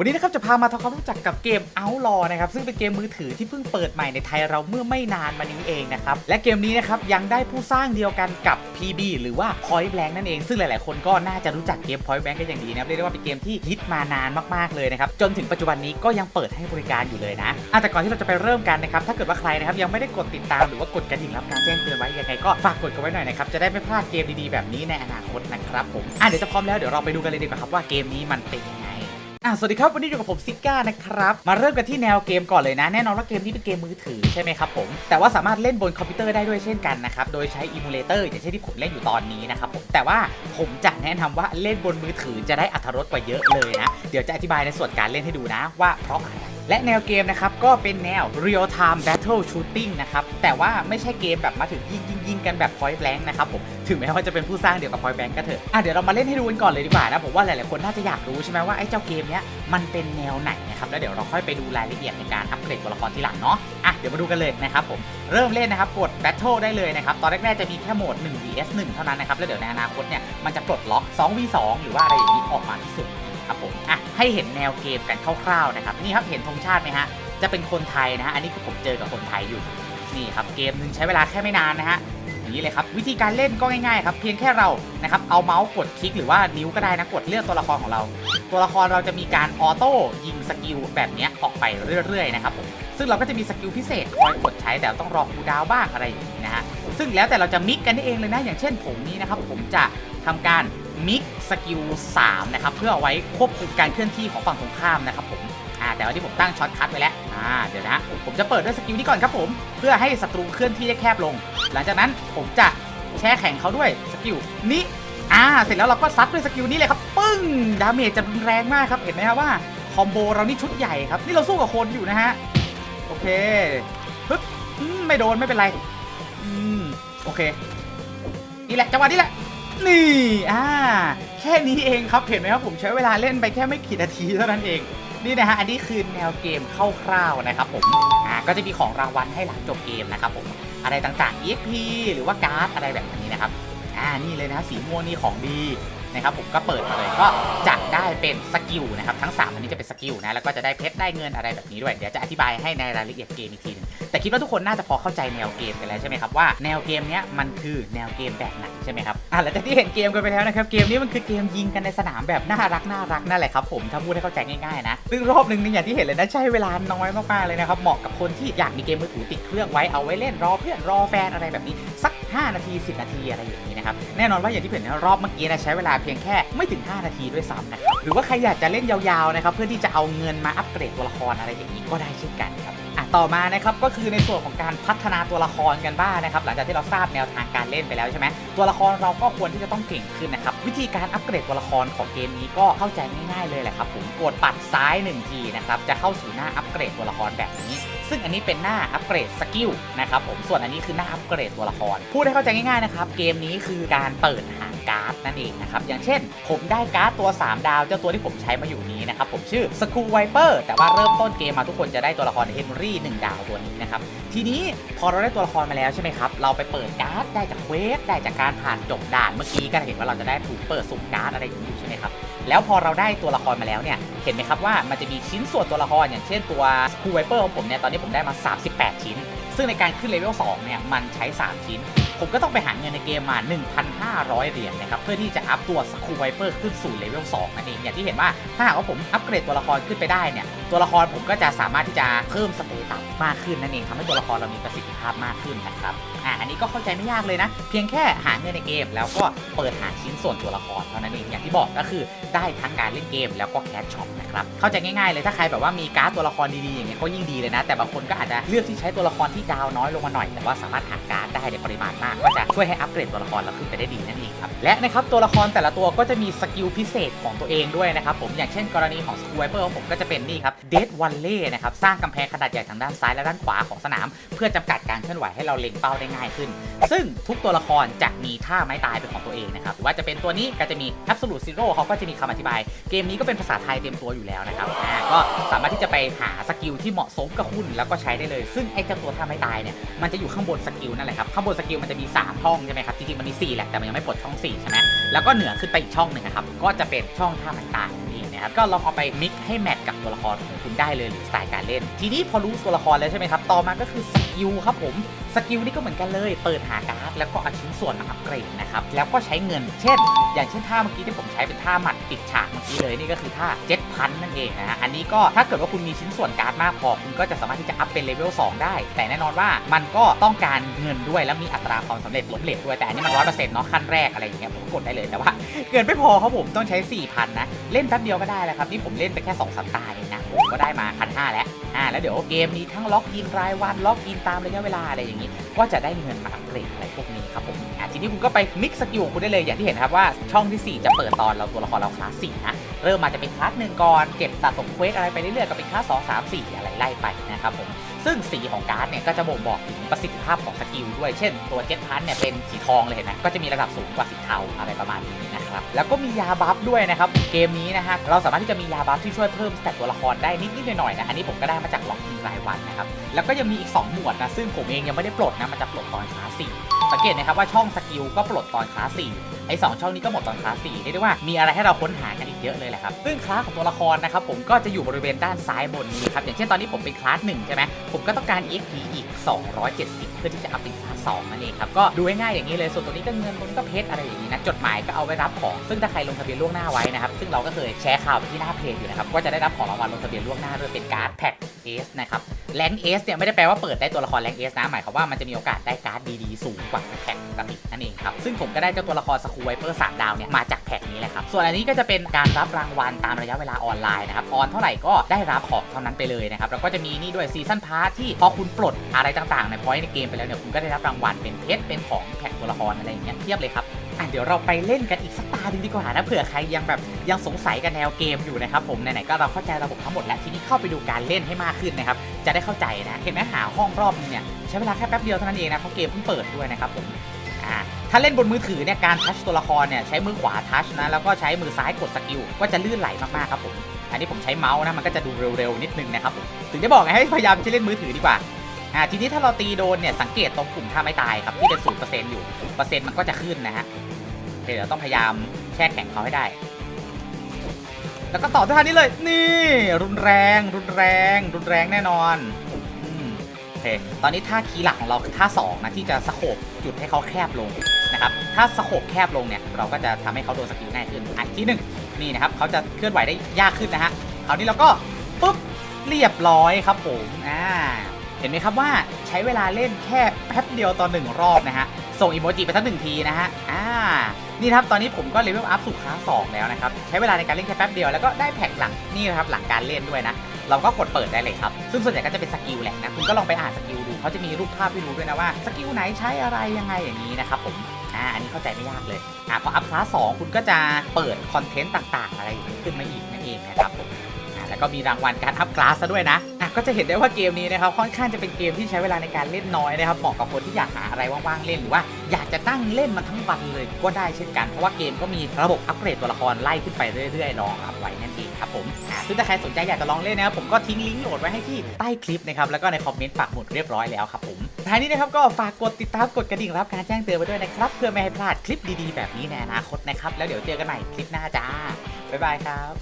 วันนี้นะครับจะพามาทำความรู้จักกับเกม Outlaw นะครับซึ่งเป็นเกมมือถือที่เพิ่งเปิดใหม่ในไทยเราเมื่อไม่นานมานี้เองนะครับและเกมนี้นะครับยังได้ผู้สร้างเดียวกันกับ PB หรือว่า Point Blank นั่นเอง ซึ่งหลายๆ คนก็น่าจะรู้จักเกม Point Blank กันอย่างดีนะครับเรียกได้ว่าเป็นเกมที่ฮิตมานานมากๆเลยนะครับจนถึงปัจจุบันนี้ก็ยังเปิดให้บริการอยู่เลยนะอะแต่ก่อนที่เราจะไปเริ่มกันนะครับถ้าเกิดว่าใครนะครับยังไม่ได้กดติดตามหรือว่ากดกระดิ่งรับการแจ้งเตือนไว้ยังไงก็ฝากกดกันไว้หน่อยนะครับจะได้ไม่พลาดเกมดีๆแบบนี้ในอนาคตนะครับผมอะเดี๋ยวจะพร้อมแล้วเดี๋ยวเราไปดูกันเลยดีกว่าครับว่าเกมนี้มันเป็นยังไง อะสวัสดีครับ วันนี้อยู่กับผมซิก้านะครับ มาเริ่มกันที่แนวเกมก่อนเลยนะ แน่นอนว่าเกมนี้เป็นเกมมือถือใช่ไหมครับผม แต่ว่าสามารถเล่นบนคอมพิวเตอร์ได้ด้วยเช่นกันนะครับ โดยใช้อิมูเลเตอร์อย่างเช่นที่ผมเล่นอยู่ตอนนี้นะครับผม แต่ว่าผมจะแนะนำว่าเล่นบนมือถือจะได้อัตรสกว่าเยอะเลยนะ เดี๋ยวจะอธิบายในส่วนการเล่นให้ดูนะว่าเพราะอะไร และแนวเกมนะครับก็เป็นแนว real time battle shooting นะครับแต่ว่าไม่ใช่เกมแบบมาถึงยิงยิงยิงกันแบบ point blank นะครับผมถึงแม้ว่าจะเป็นผู้สร้างเดียวกับ point blank ก็เถอะอะเดี๋ยวเรามาเล่นให้ดูกันก่อนเลยดีกว่านะผมว่าหลายๆคนน่าจะอยากรู้ใช่ไหมว่าไอ้เจ้าเกมเนี้ยมันเป็นแนวไหนนะครับแล้วเดี๋ยวเราค่อยไปดูรายละเอียดในการอัปเกรดตัวละครทีหลังเนาะอะเดี๋ยวมาดูกันเลยนะครับผมเริ่มเล่นนะครับกด Battle ได้เลยนะครับตอนแรกๆจะมีแค่โหมด 1 vs 1 เท่านั้นนะครับแล้วเดี๋ยวในอนาคตเนี่ยมันจะปลดล็อก 2 v 2 หรือว่าอะไรอย่างนี้ออกมาที่สุด ครับผมอะให้เห็นแนวเกมกันคร่าวๆนะครับนี่ครับเห็นธงชาติไหมฮะจะเป็นคนไทยนะฮะอันนี้คือผมเจอกับคนไทยอยู่นี่ครับเกมหนึ่งใช้เวลาแค่ไม่นานนะฮะอย่างนี้เลยครับวิธีการเล่นก็ง่ายๆครับเพียงแค่เรานะครับเอาเมาส์กดคลิกหรือว่านิ้วก็ได้นะกดเลือกตัวละครของเรา ตัวละครเราจะมีการออโต้ยิงสกิลแบบนี้ออกไปเรื่อยๆนะครับผมซึ่งเราก็จะมีสกิลพิเศษคอยกดใช้แต่ต้องรอคูลดาวน์บ้างอะไรอย่างนี้นะฮะซึ่งแล้วแต่เราจะมิกกันเองเลยนะอย่างเช่นผมนี้นะครับผมจะทำการ มิกสกิล3นะครับเพื่อเอาไว้ควบคุมการเคลื่อนที่ของฝั่งตรงข้ามนะครับผมอ่าแต่ว่าที่ผมตั้งช็อตคัทไว้แล้วอ่าเดี๋ยวนะ ผมจะเปิดด้วยสกิลนี้ก่อนครับผม เพื่อให้ศัตรูเคลื่อนที่ได้แคบลง หลังจากนั้นผมจะแช่แข็งเขาด้วยสกิลนี้อ่าเสร็จแล้วเราก็ซัดด้วยสกิลนี้เลยครับปึ้งดาเมจจะรุนแรงมากครับเห็นไหมครับว่าคอมโบเรานี่ชุดใหญ่ครับนี่เราสู้กับคนอยู่นะฮะโอเคปึ๊บไม่โดนไม่เป็นไรอืมโอเคนี่แหละจังหวะนี้แหละ นี่ อ่า แค่นี้เองครับ เห็นไหมครับผมใช้เวลาเล่นไปแค่ไม่กี่นาทีเท่านั้นเอง นี่นะฮะ อันนี้คือแนวเกมคร่าวๆนะครับผม อ่า ก็จะมีของรางวัลให้หลังจบเกมนะครับผม อะไรต่างๆ EXP หรือว่าการ์ดอะไรแบบนี้นะครับ อ่า นี่เลยนะสีม่วงนี่ของดีนะครับผมก็เปิดมาเลยก็จะได้เป็นสกิลนะครับทั้ง 3 อันนี้จะเป็นสกิลนะแล้วก็จะได้เพชรได้เงินอะไรแบบนี้ด้วย เดี๋ยวจะอธิบายให้ในรายละเอียดเกมอีกทีนึงแต่คิดว่าทุกคนน่าจะพอเข้าใจแนวเกมกันแล้วใช่ไหมครับว่าแนวเกมเนี้ยมันคือแนวเกมแบบไหนใช่ไหมครับอ่าหลังจากที่เห็นเกมกันไปแล้วนะครับเกมนี้มันคือเกมยิงกันในสนามแบบน่ารักน่ารักนั่นแหละครับผมถ้าพูดให้เข้าใจง่ายๆนะซึ่งรอบหนึ่งนี่อย่างที่เห็นเลยนะใช้เวลาน้อยมากๆเลยนะครับเหมาะกับคนที่อยากมีเกมมือถือติดเครื่องไว้เอาไว้เล่นรอเพื่อนรอแฟนอะไรแบบนี้สัก 5 นาที 10 นาทีอะไรอย่างนี้นะครับแน่นอนว่าอย่างที่เห็นนรอบเมื่อกี้นะใช้เวลาเพียงแค่ไม่ถึง 5 นาทีด้วยซ้ำนะครับหรือว่าใครอยากจะเล่นยาวๆนะครับเพื่อที่จะเอาเงินมาอัปเกรดตัวละครอะไรอย่างนี้ก็ได้เช่นกันครับอะต่อมานะครับก็คือในส่วนของการพัฒนาตัวละครกันบ้างนะครับหลังจากที่เราทราบแนวทางการเล่นไปแล้วใช่ไหมตัวละครเราก็ควรที่จะต้องเก่งขึ้นนะครับ วิธีการอัปเกรดตัวละครของเกมนี้ก็เข้าใจง่ายๆเลยแหละครับผมกดปัดซ้ายหนึ่งทีนะครับจะเข้าสู่หน้าอัปเกรดตัวละครแบบนี้ ซึ่งอันนี้เป็นหน้าอัปเกรดสกิลนะครับผมส่วนอันนี้คือหน้าอัปเกรดตัวละคร พูดให้เข้าใจง่ายๆนะครับเกมนี้คือการเปิดหา การ์ดนั่นเองนะครับ อย่างเช่น ผมได้การ์ดตัว 3 ดาว เจ้าตัวที่ผมใช้มาอยู่นี้นะครับ ผมชื่อสกูไวเปอร์แต่ว่าเริ่มต้นเกมมาทุกคนจะได้ตัวละครเฮนรี่1ดาวตัวนี้นะครับ ทีนี้พอเราได้ตัวละครมาแล้วใช่ไหมครับ เราไปเปิดการ์ดได้จากเวสได้จากการผ่านจบด่านเมื่อกี้ก็เห็นว่าเราจะได้ถูกเปิดสุ่มการ์ดอะไรอย่างนี้อยู่ใช่ไหมครับแล้วพอเราได้ตัวละครมาแล้วเนี่ย เห็นไหมครับว่ามันจะมีชิ้นส่วนตัวละครอย่างเช่นตัวสกูไวเปอร์ของผมเนี่ยตอนนี้ผมได้มา 38 ชิ้น ซึ่งในการขึ้นเลเวล2เนี่ยมันใช้ 3 ชิ้น ผมก็ต้องไปหาเงินในเกมมา 1,500 เหรียญนะครับเพื่อที่จะอัพตัวสกูไวเปอร์ขึ้นสู่เลเวล2นั่นเองอย่างที่เห็นว่าถ้าหากว่าผมอัปเกรดตัวละครขึ้นไปได้เนี่ย ตัวละครผมก็จะสามารถที่จะเพิ่มสเตตัสมากขึ้นนั่นเองทำให้ตัวละครเรามีประสิทธิภาพมากขึ้นนะครับอ่าอันนี้ก็เข้าใจไม่ยากเลยนะ เพียงแค่หาเงินในเกม แล้วก็เปิดหาชิ้นส่วนตัวละครเท่านั้นเองอย่างที่บอกก็คือได้ทั้งการเล่นเกมแล้วก็แคชช็อปนะครับเข้าใจง่ายๆเลยถ้าใครแบบว่ามีการ์ดตัวละครดีๆอย่างเงี้ยก็ยิ่งดีเลยนะ แต่บางคนก็อาจจะเลือกที่ใช้ตัวละครที่ดาวน้อยลงมาหน่อย แต่ว่าสามารถหาการ์ดได้ในปริมาณมาก ก็จะช่วยให้อัปเกรดตัวละครเราขึ้นไปได้ดีนั่นเองครับและนะครับตัวละครแต่ละตัวก็จะมีสกิลพิเศษของตัวเองด้วยนะครับผมอย่างเช่น กรณีของสกูไวเปอร์ของผมก็จะเป็นนี่ครับเดดวันเล่นะครับสร้างกำแพงขนาดใหญ่ทางด้านซ้ายและด้านขวาของสนาม เพื่อจำกัดการเคลื่อนไหวให้เราเล็งเป้าได้ง่ายขึ้น ซึ่งทุกตัวละครจะมีท่าไม้ตายเป็นของตัวเองนะครับหรือว่าจะเป็นตัวนี้ก็จะมี Absolute Zero เขาก็จะมีคำอธิบาย เกมนี้ก็เป็นภาษาไทยเต็มตัวอยู่แล้วนะครับอ่าก็สามารถที่จะไปหาสกิลที่เหมาะสมกับคุณแล้วก็ใช้ได้เลย ซึ่งไอ้เจ้าตัวท่าไม้ตายเนี่ยมันจะอยู่ข้างบนสกิลนั่นแหละครับข้างบนสกิลมันจะมี 3 ช่องใช่ไหมครับจริงๆมันมี4แหละแต่มันยังไม่ปลดช่อง4ใช่ไหมแล้วก็เหนือขึ้นไปอีกช่องหนึ่งนะครับก็จะเป็นช่องท่าไม้ตาย นะครับก็ลองเอาไปมิกให้แมทกับตัวละครของคุณได้เลยหรือสไตล์การเล่น ทีนี้พอรู้ตัวละครแล้วใช่ไหมครับต่อมาก็คือสกิลครับผมสกิลนี่ก็เหมือนกันเลย เปิดหาการ์ดแล้วก็เอาชิ้นส่วนมาอัปเกรดนะครับแล้วก็ใช้เงิน เช่น อย่างเช่นท่าเมื่อกี้ที่ผมใช้เป็นท่าหมัดปิดฉากเมื่อกี้เลยนี่ก็คือท่าเจ็ด พันนั่นเองนะฮะอันนี้ก็ถ้าเกิดว่าคุณมีชิ้นส่วนการ์ดมากพอคุณก็จะสามารถที่จะอัพเป็นเลเวล2ได้ แต่แน่นอนว่ามันก็ต้องการเงินด้วยแล้วมีอัตราความสำเร็จล้มเหลวด้วยแต่อันนี้มันร้อยเปอร์เซ็นต์เนาะขั้นแรกอะไรอย่างเงี้ยผมกดได้เลยแต่ว่าเกินไม่พอครับผมต้องใช้4,000นะเล่นแป๊บเดียวก็ได้แล้วครับนี่ผมเล่นไปแค่2สัปดาห์เองนะผมก็ได้มาพันห้าแล้วอ่าแล้วเดี๋ยวเกมนี้ทั้งล็อกอินรายวันล็อกอินตามระยะเวลาอะไรอย่างนี้ ก็จะได้เงินมาอัปเกรดอะไรพวกนี้ครับผม ทีนี้คุณก็ไปมิกซ์สกิลของคุณได้เลยอย่างที่เห็นครับว่าช่องทีสี่ 4 จะเปิดตอนเราตัวละครเราคลาสสี่นะเริ่มมาจะเป็นคลาสหนึ่งก่อนเก็บสะสมเควสอะไรไปเรื่อยๆก็เป็นคลาสสองสามสี่อะไรไล่ไปนะครับผม ซึ่งสีของการ์ดเนี่ยก็จะบ่งบอกถึงประสิทธิภาพของสกิลด้วย เช่น ตัวเจ็ตพันเนี่ยเป็นสีทองเลยเห็นไหมก็จะมีระดับสูงกว่าสีเทาอะไรประมาณนี้นะครับ แล้วก็มียาบัฟด้วยนะครับ เกมนี้นะฮะ เราสามารถที่จะมียาบัฟที่ช่วยเพิ่มสเตตตัวละครได้นิดๆหน่อยๆนะ อันนี้ผมก็ได้มาจากล็อกอินรายวันนะครับ แล้วก็ยังมีอีก 2 หมวดนะ ซึ่งผมเองยังไม่ได้ปลดนะ มันจะปลดตอนคลาสสี่สังเกตนะครับว่าช่องสกิลก็ปลดตอนคลาสสี่ไอ้สองช่องนี้ก็หมดตอนคลาสสี่เรียกได้ว่ามีอะไรให้เราค้นหากัน เยอะเลยแหละครับ ซึ่งคลาสของตัวละครนะครับผมก็จะอยู่บริเวณด้านซ้ายบนนี้ครับ อย่างเช่นตอนนี้ผมเป็นคลาสหนึ่งใช่ไหมผมก็ต้องการ EXP อีก 270 เพื่อที่จะอัพเป็นคลาสสองนั่นเองครับ ก็ดูง่ายๆอย่างนี้เลย ส่วนตัวนี้ก็เงินตัวนี้ก็เพชรอะไรอย่างนี้นะ จดหมายก็เอาไว้รับของ ซึ่งถ้าใครลงทะเบียนล่วงหน้าไว้นะครับ ซึ่งเราก็เคยแชร์ข่าวไปที่หน้าเพจอยู่นะครับ ก็จะได้รับของรางวัลลงทะเบียนล่วงหน้าด้วยเป็นการ์ดแพ็คเอสนะครับแรงเอสเนี่ยไม่ได้แปลว่าเปิดได้ตัวละครแรงเอสนะหมายความว่ามันจะมีโอกาสได้การ์ดดีๆ สูงกว่าแพ็คปกตินั่นเองครับซึ่งผมก็ได้เจ้าตัวละครสกูไวเปอร์สามดาวเนี่ยมาจากแพ็คนี้แหละครับส่วนอันนี้ก็จะเป็นการรับรางวัลตามระยะเวลาออนไลน์นะครับออนเท่าไหร่ก็ได้รับของเท่านั้นไปเลยนะครับแล้วก็จะมีนี่ด้วยซีซันพาร์ทที่พอคุณปลดอะไรต่างๆ ในพอยต์ในเกมไปแล้วเนี่ยคุณก็ได้รับรางวัลเป็นเพชรเป็นของแพ็คตัวละครอะไรอย่างเงี้ยเทียบเลยครับ อะเดี๋ยวเราไปเล่นกันอีกสักตาหนึงดีกว่านะเผื่อใครยังแบบยังสงสัยกับแนวเกมอยู่นะครับผมไหนๆก็เราเข้าใจระบบทั้งหมดแล้วทีนี้เข้าไปดูการเล่นให้มากขึ้นนะครับจะได้เข้าใจนะเห็นไหมหาห้องรอบนึงเนี่ยใช้เวลาแค่แป๊บเดียวเท่านั้นเองนะเพราะเกมเพิ่งเปิดด้วยนะครับผมอ่าถ้าเล่นบนมือถือเนี่ยการทัชตัวละครเนี่ยใช้มือขวาทัชนะแล้วก็ใช้มือซ้ายกดสกิลก็จะลื่นไหลมากๆครับผมอันนี้ผมใช้เมาส์นะมันก็จะดูเร็วๆนิดนึงนะครับผมถึงได้บอกไงให้พยายามใช้เล่นมือถือดีกว่า อ่าทีนี้ถ้าเราตีโดนเนี่ยสังเกตตรงกลุ่มท่าไม่ตายครับที่เป็นศูนย์เปอร์เซ็นต์อยู่เปอร์เซ็นต์มันก็จะขึ้นนะฮะเดี๋ยวต้องพยายามแช่แข็งเขาให้ได้ แล้วก็ต่อท่านี้เลย นี่ รุนแรง รุนแรง รุนแรงแน่นอนโอเคตอนนี้ท่าคีย์หลักของเราคือท่า2นะที่จะสโคบจุดให้เขาแคบลงนะครับถ้าสโคบแคบลงเนี่ยเราก็จะทำให้เขาโดนสกิลง่ายขึ้นอันที่หนึ่งนี่นะครับเขาจะเคลื่อนไหวได้ยากขึ้นนะฮะคราวนี้เราก็ปุ๊บเรียบร้อยครับผมอ่า เห็นไหมครับว่าใช้เวลาเล่นแค่แป๊บเดียวต่อหนึ่งรอบนะฮะ ส่งอีโมจิไปทั้งหนึ่งทีนะฮะ อ่า นี่ครับ ตอนนี้ผมก็เลเวลอัพสู่คลาสสองแล้วนะครับ ใช้เวลาในการเล่นแค่แป๊บเดียวแล้วก็ได้แพ็กหลังนี่นะครับหลังการเล่นด้วยนะ เราก็กดเปิดได้เลยครับ ซึ่งส่วนใหญ่ก็จะเป็นสกิลแหละนะ คุณก็ลองไปอ่านสกิลดู เขาจะมีรูปภาพให้ดูด้วยนะว่าสกิลไหนใช้อะไรยังไงอย่างนี้นะครับผม อ่า อันนี้เข้าใจไม่ยากเลย อ่า พออัพคลาสสองคุณก็จะเปิดคอนเทนต์ต่างๆ อะไรอย่างนี้ขึ้นมาอีกนั่นเองนะครับผม อะแล้วก็มีรางวัลการอัพคลาสซะด้วยนะ ก็จะเห็นได้ว่าเกมนี้นะครับค่อนข้างจะเป็นเกมที่ใช้เวลาในการเล่นน้อยนะครับเหมาะกับคนที่อยากหาอะไรว่างๆเล่นหรือว่าอยากจะตั้งเล่นมันทั้งวันเลยก็ได้เช่นกันเพราะว่าเกมก็มีระบบอัปเกรดตัวละครไล่ขึ้นไปเรื่อยๆรองรับไว้นั่นเองครับผมซึ่งถ้าใครสนใจอยากจะลองเล่นนะครับผมก็ทิ้งลิงก์โหลดไว้ให้ที่ใต้คลิปนะครับแล้วก็ในคอมเมนต์ปักหมุดเรียบร้อยแล้วครับผมท้ายนี้นะครับก็ฝากกดติดตามกดกระดิ่งรับการแจ้งเตือนไว้ด้วยนะครับเพื่อไม่ให้พลาดคลิปดีๆ แบบนี้ในอนาคตนะครับแล้วเดี๋ยวเจอกันใหม่คลิปหน้าจ้าบ๊ายบายครับ